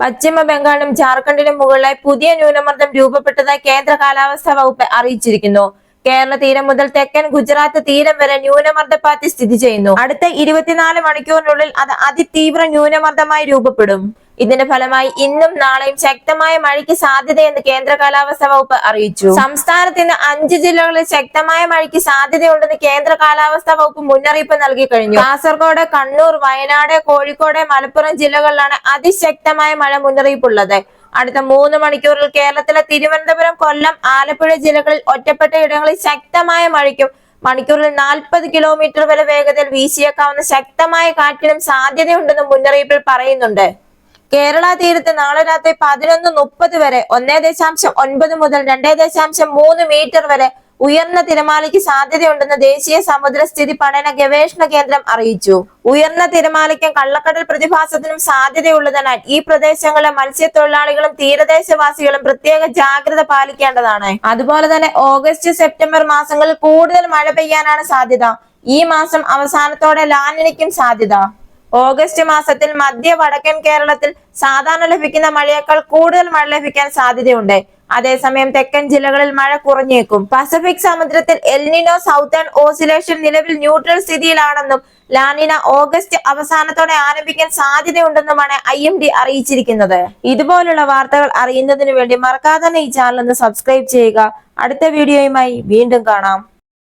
പശ്ചിമ ബംഗാളിനും ജാർഖണ്ഡിനും മുകളിലായി പുതിയ ന്യൂനമർദ്ദം രൂപപ്പെട്ടതായി കേന്ദ്ര കാലാവസ്ഥാ വകുപ്പ് അറിയിച്ചിരിക്കുന്നു. കേരള തീരം മുതൽ തെക്കൻ ഗുജറാത്ത് തീരം വരെ ന്യൂനമർദ്ദപ്പാത്തി സ്ഥിതി ചെയ്യുന്നു. അടുത്ത ഇരുപത്തിനാല് മണിക്കൂറിനുള്ളിൽ അത് അതിതീവ്ര ന്യൂനമർദ്ദമായി രൂപപ്പെടും. ഇതിന്റെ ഫലമായി ഇന്നും നാളെയും ശക്തമായ മഴയ്ക്ക് സാധ്യതയെന്ന് കേന്ദ്ര കാലാവസ്ഥാ വകുപ്പ് അറിയിച്ചു. സംസ്ഥാനത്ത് ഇന്ന് അഞ്ച് ജില്ലകളിൽ ശക്തമായ മഴയ്ക്ക് സാധ്യതയുണ്ടെന്ന് കേന്ദ്ര കാലാവസ്ഥാ വകുപ്പ് മുന്നറിയിപ്പ് നൽകി കഴിഞ്ഞു. കാസർഗോഡ് കണ്ണൂർ വയനാട് കോഴിക്കോട് മലപ്പുറം ജില്ലകളിലാണ് അതിശക്തമായ മഴ മുന്നറിയിപ്പുള്ളത്. അടുത്ത മൂന്ന് മണിക്കൂറിൽ കേരളത്തിലെ തിരുവനന്തപുരം കൊല്ലം ആലപ്പുഴ ജില്ലകളിൽ ഒറ്റപ്പെട്ട ഇടങ്ങളിൽ ശക്തമായ മഴയ്ക്കും മണിക്കൂറിൽ നാൽപ്പത് കിലോമീറ്റർ വരെ വേഗതയിൽ വീശിയേക്കാവുന്ന ശക്തമായ കാറ്റിനും സാധ്യതയുണ്ടെന്നും മുന്നറിയിപ്പിൽ പറയുന്നുണ്ട്. കേരള തീരത്ത് നാളെ രാത്രി പതിനൊന്ന് മുപ്പത് വരെ ഒന്നേ ദശാംശം ഒൻപത് മുതൽ രണ്ടേ ദശാംശം മൂന്ന് മീറ്റർ വരെ ഉയർന്ന തിരമാലയ്ക്ക് സാധ്യതയുണ്ടെന്ന് ദേശീയ സമുദ്രസ്ഥിതി പഠന ഗവേഷണ കേന്ദ്രം അറിയിച്ചു. ഉയർന്ന തിരമാലയ്ക്കും കള്ളക്കടൽ പ്രതിഭാസത്തിനും സാധ്യതയുള്ളതിനാൽ ഈ പ്രദേശങ്ങളിലെ മത്സ്യത്തൊഴിലാളികളും തീരദേശവാസികളും പ്രത്യേക ജാഗ്രത പാലിക്കേണ്ടതാണ്. അതുപോലെ തന്നെ ഓഗസ്റ്റ് സെപ്റ്റംബർ മാസങ്ങളിൽ കൂടുതൽ മഴ പെയ്യാനാണ് സാധ്യത. ഈ മാസം അവസാനത്തോടെ ലാനിനിക്കും സാധ്യത. ഓഗസ്റ്റ് മാസത്തിൽ മധ്യ വടക്കൻ കേരളത്തിൽ സാധാരണ ലഭിക്കുന്ന മഴയേക്കാൾ കൂടുതൽ മഴ ലഭിക്കാൻ സാധ്യതയുണ്ട്. അതേസമയം തെക്കൻ ജില്ലകളിൽ മഴ കുറഞ്ഞേക്കും. പസഫിക് സമുദ്രത്തിൽ എൽനിനോ സൗത്തേൺ ഓസിലേഷൻ നിലവിൽ ന്യൂട്രൽ സ്ഥിതിയിലാണെന്നും ലാനിന ഓഗസ്റ്റ് അവസാനത്തോടെ ആരംഭിക്കാൻ സാധ്യതയുണ്ടെന്നുമാണ് ഐ എം ഡി അറിയിച്ചിരിക്കുന്നത്. ഇതുപോലുള്ള വാർത്തകൾ അറിയുന്നതിന് വേണ്ടി മറക്കാതെ തന്നെ ഈ ചാനൽ ഒന്ന് സബ്സ്ക്രൈബ് ചെയ്യുക. അടുത്ത വീഡിയോയുമായി വീണ്ടും കാണാം.